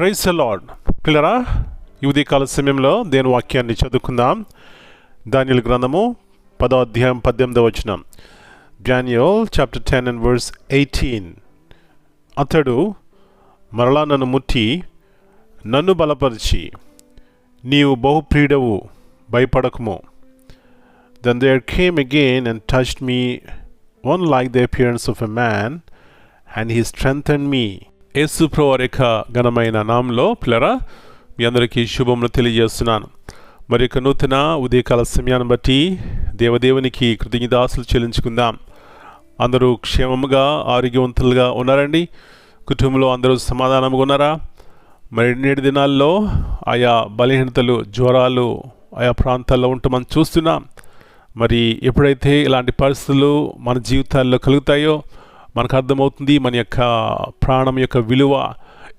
Price lord పిల్లరా ఈ ఉదయకాల సమయంలో దేని వాక్యాన్ని చదువుకుందాం. దానిల గ్రంథము పదో అధ్యాయం పద్దెనిమిదో వచ్చిన Daniel chapter ten and verse eighteen అతడు మరలా నన్ను ముట్టి నన్ను బలపరిచి నీవు బహుప్రియుడవు భయపడకము. Then there came again and touched me one like the appearance of a man and he strength me Yesu యొక్క ఘనమైన నామంలో పిల్లరా మీ అందరికీ శుభములు తెలియజేస్తున్నాను. మరి యొక్క నూతన ఉదయకాల సమయాన్ని బట్టి దేవదేవునికి కృతజ్ఞదాసులు చెల్లించుకుందాం. అందరూ క్షేమముగా ఆరోగ్యవంతులుగా ఉన్నారండి. కుటుంబంలో అందరూ సమాధానంగా ఉన్నారా? మరి నేటి దినాల్లో ఆయా బలహీనతలు జ్వరాలు ఆయా ప్రాంతాల్లో ఉంటూ మనం చూస్తున్నాం. మరి ఎప్పుడైతే ఇలాంటి పరిస్థితులు మన జీవితాల్లో కలుగుతాయో మనకు అర్థమవుతుంది మన యొక్క ప్రాణం యొక్క విలువ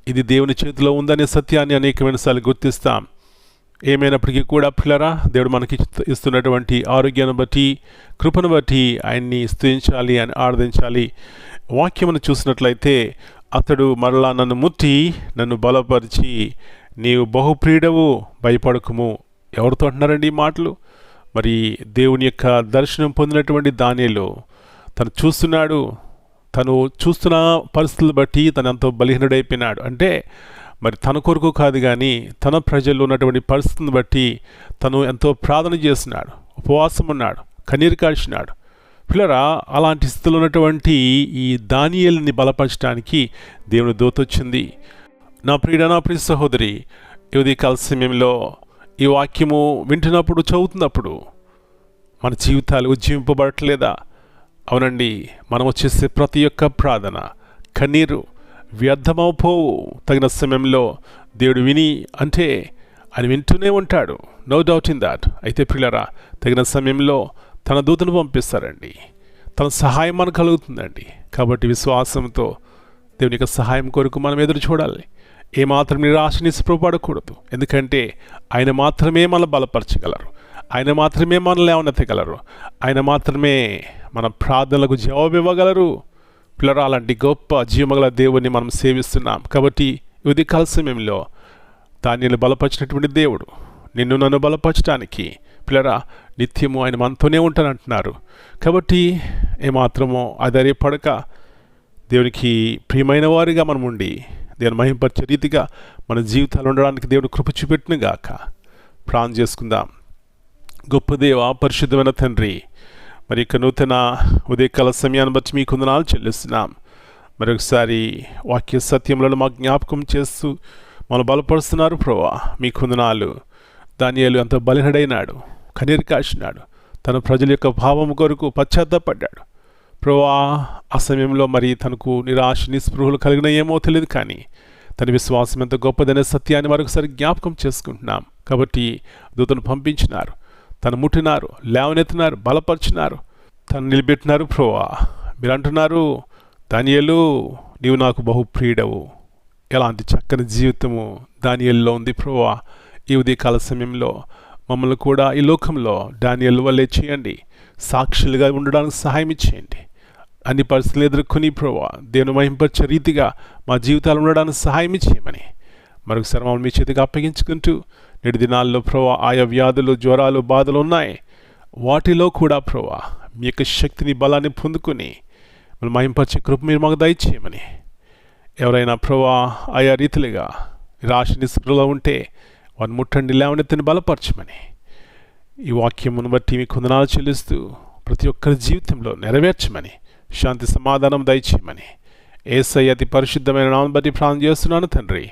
ఇది దేవుని చేతిలో ఉందనే సత్యాన్ని అనేకమైన సార్లు గుర్తిస్తాం. ఏమైనప్పటికీ కూడా పిల్లరా దేవుడు మనకి ఇస్తున్నటువంటి ఆరోగ్యాన్ని బట్టి కృపను బట్టి ఆయన్ని స్థుతించాలి అని ఆరాధించాలి. వాక్యమును చూసినట్లయితే అతడు మరలా నన్ను ముట్టి నన్ను బలపరిచి నీవు బహుప్రీడవు భయపడకుము. ఎవరితో అంటున్నారండి ఈ మాటలు? మరి దేవుని యొక్క దర్శనం పొందినటువంటి దానిలో తను చూస్తున్నాడు తను చూస్తున్న పరిస్థితులు బట్టి తను ఎంతో బలహీనుడైపోయినాడు. అంటే మరి తన కొరకు కాదు కానీ తన ప్రజల్లో ఉన్నటువంటి పరిస్థితిని బట్టి తను ఎంతో ప్రార్థన చేస్తున్నాడు. ఉపవాసం ఉన్నాడు. కన్నీరు కాల్చినాడు. పిల్లరా అలాంటి స్థితిలో ఉన్నటువంటి ఈ దానియల్ని బలపరచడానికి దేవుని దోతొచ్చింది నా ప్రియుడ నా ప్రియ సహోదరి ఇది కాల సమయంలో ఈ వాక్యము వింటున్నప్పుడు చదువుతున్నప్పుడు మన జీవితాలు ఉజ్జీవింపబడట్లేదా? అవునండి మనం చేసే ప్రతి ఒక్క ప్రార్థన కన్నీరు వ్యర్థమవుపోవు తగిన సమయంలో దేవుడు విని అంటే ఆయన వింటూనే ఉంటాడు. నో డౌట్ ఇన్ దాట్ అయితే పిల్లరా తగిన సమయంలో తన దూతను పంపిస్తారండి. తన సహాయం మనకు కలుగుతుందండి. కాబట్టి విశ్వాసంతో దేవుని యొక్క సహాయం కొరకు మనం ఎదురు చూడాలి. ఏమాత్రం నిరాశ నిస్పృహపడకూడదు. ఎందుకంటే ఆయన మాత్రమే మన బలపరచగలరు. ఆయన మాత్రమే మనల్ని అవనెత్తగలరు ఆయన మాత్రమే మన ప్రార్థనలకు జవాబు ఇవ్వగలరు? పిల్లరా అలాంటి గొప్ప జీవమగల దేవుని మనం సేవిస్తున్నాం. కాబట్టి ఇది కాల సమయంలో దాన్ని బలపరిచినటువంటి దేవుడు. నిన్ను నన్ను బలపరచడానికి పిల్లరా నిత్యము ఆయన మనతోనే ఉంటానంటున్నారు. కాబట్టి ఏమాత్రమో పడక దేవునికి ప్రియమైన వారిగా మనం ఉండి దేవుని మహింపరిచే రీతిగా మన జీవితాలు ఉండడానికి దేవుడు కృప చూపెట్టిన గాక ప్రాణం చేసుకుందాం. గొప్ప దేవ పరిశుద్ధమైన తండ్రి మరి యొక్క నూతన ఉదయకాల సమయాన్ని బట్టి మీ కొందనాలు చెల్లిస్తున్నాం. మరొకసారి వాక్య సత్యములను మా జ్ఞాపకం చేస్తూ మనం బలపరుస్తున్నారు ప్రభా. మీ కొందనాలు దానియాలు అంత బలిహడైనాడు కన్నీరు కాచినాడు తన ప్రజల యొక్క భావం కొరకు పశ్చాత్తపడ్డాడు. ప్రభా ఆ సమయంలో మరి తనకు నిరాశ నిస్పృహలు కలిగిన ఏమో తెలియదు కానీ తన విశ్వాసం ఎంత గొప్పదనే సత్యాన్ని మరొకసారి జ్ఞాపకం చేసుకుంటున్నాం. కాబట్టి దూతను పంపించినారు. తను ముట్టినారు లేవనెత్తినారు బలపరిచినారు. తను నిలబెట్టినారు ప్రోవా మీరు అంటున్నారు దానియలు నీవు నాకు బహు ప్రియుడవు. ఎలాంటి చక్కని జీవితము దానియల్లో ఉంది ప్రోవా ఈ ఉదయకాల సమయంలో మమ్మల్ని కూడా ఈ లోకంలో డానియల్ వల్లే చేయండి. సాక్షులుగా ఉండడానికి సహాయం ఇచ్చేయండి అన్ని పరిస్థితులు ఎదుర్కొని ప్రోవా దేవుని మహింపరిచే రీతిగా మా జీవితాలు ఉండడానికి సహాయం ఇచ్చేయమని మరొక మమ్మల్ని మీ చేతికి అప్పగించుకుంటూ నేటి దినాల్లో ప్రభా ఆయా వ్యాధులు జ్వరాలు బాధలు ఉన్నాయి. వాటిలో కూడా ప్రభా మీ యొక్క శక్తిని బలాన్ని పొందుకుని మనం మహింపరిచే కృప మీరు మాకు దయచేయమని. ఎవరైనా ప్రభా ఆయా రీతిలుగా రాశి నిస్పృలో ఉంటే వారిని ముట్టండి లేవనెత్తిని బలపరచమని. ఈ వాక్యమును బట్టి మీ కొందనాలు చెల్లిస్తూ ప్రతి ఒక్కరి జీవితంలో నెరవేర్చమని శాంతి సమాధానం దయచేయమని. ఏసై అతి పరిశుద్ధమైన నామం బట్టి ప్రాణం చేస్తున్నాను తండ్రి.